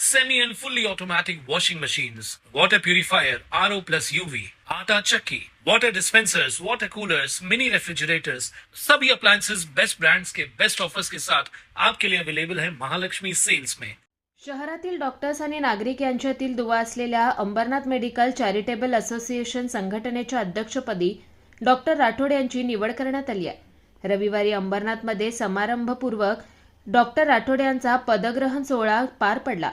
semi and fully automatic washing machines, water purifier, RO plus UV, आटा चक्की, water dispensers, water coolers, mini refrigerators, सभी appliances best brands के best offers के साथ आपके लिए अवेलेबल है महालक्ष्मी सेल्स में। शहरातील डॉक्टर्स आणि नागरिक यांच्यातील दुवा असलेल्या अंबरनाथ मेडिकल चॅरिटेबल असोसिएशन संघटनेच्या अध्यक्षपदी डॉक्टर राठोड यांची निवड करण्यात आली आहे. रविवारी अंबरनाथमध्ये समारंभपूर्वक डॉक्टर राठोड यांचा पदग्रहण सोहळा पार पडला.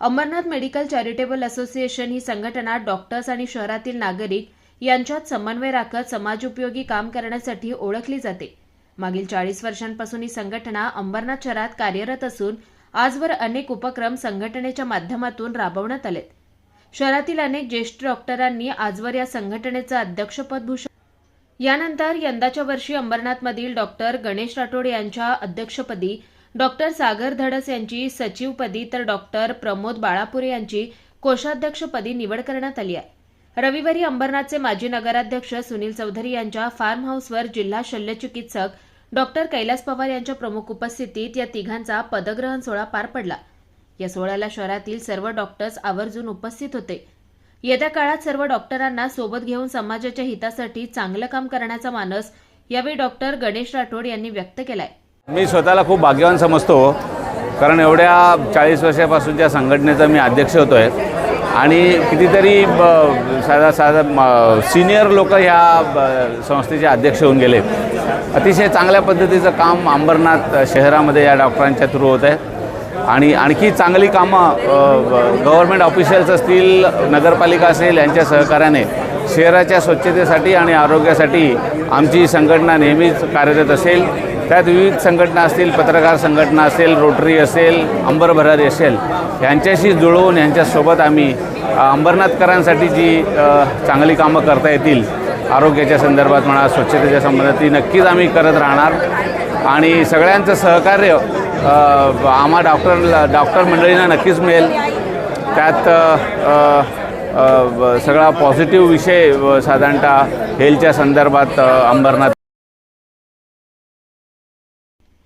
अंबरनाथ मेडिकल चॅरिटेबल असोसिएशन ही संघटना डॉक्टर्स आणि शहरातील नागरिक यांच्यात समन्वय राखत समाजोपयोगी काम करण्यासाठी ओळखली जाते. मागील चाळीस वर्षांपासून ही संघटना अंबरनाथ शहरात कार्यरत असून आजवर अनेक उपक्रम संघटनेच्या माध्यमातून राबवण्यात आलेत. शहरातील अनेक ज्येष्ठ डॉक्टरांनी आजवर या संघटनेचं अध्यक्षपद भूषवलं यानंतर यंदाच्या वर्षी अंबरनाथमधील डॉक्टर गणेश राठोड यांच्या अध्यक्षपदी डॉक्टर सागर धडस यांची सचिवपदी तर डॉक्टर प्रमोद बाळापुरे यांची कोषाध्यक्षपदी निवड करण्यात आली आहे. रविवारी अंबरनाथचे माजी नगराध्यक्ष सुनील चौधरी यांच्या फार्म हाऊसवर जिल्हा शल्यचिकित्सक डॉक्टर कैलास पवार यांच्या प्रमुख उपस्थितीत या तिघांचा पदग्रहण सोहळा पार पडला. या सोहळ्याला शहरातील सर्व डॉक्टर्स आवर्जून उपस्थित होते. येत्या काळात सर्व डॉक्टरांना सोबत घेऊन समाजाच्या हितासाठी चांगलं काम करण्याचा मानस यावेळी डॉक्टर गणेश राठोड यांनी व्यक्त केलाय. मी स्वतःला खूप भाग्यवान समजतो कारण एवढ्या चाळीस वर्षापासूनच्या संघटनेचा मी अध्यक्ष होतो आहे आणि कितीतरी ब- साधा साधा म- सिनियर लोक ह्या ब- संस्थेचे अध्यक्ष होऊन गेले. अतिशय चांगल्या पद्धतीचं काम अंबरनाथ शहरामध्ये या डॉक्टरांच्या थ्रू होत आहे. आणि आणखी चांगली कामं गव्हर्मेंट ऑफिशियल्स असतील नगरपालिका असेल यांच्या सहकार्याने शहराच्या स्वच्छतेसाठी आणि आरोग्यासाठी आमची संघटना नेहमीच कार्यरत असेल. त्यात विविध संघटना असतील पत्रकार संघटना असेल रोटरी असेल अंबर भरारी असेल यांच्याशी जुळवून यांच्यासोबत आम्ही अंबरनाथकरांसाठी जी चांगली कामं करता येतील आरोग्याच्या संदर्भात म्हणा स्वच्छतेच्या संबंधात ती नक्कीच आम्ही करत राहणार. आणि सगळ्यांचं सहकार्य आम्हा डॉक्टर डॉक्टर मंडळींना नक्कीच मिळेल. त्यात सगळा पॉझिटिव्ह विषय साधारणतः हेल्थच्या संदर्भात अंबरनाथ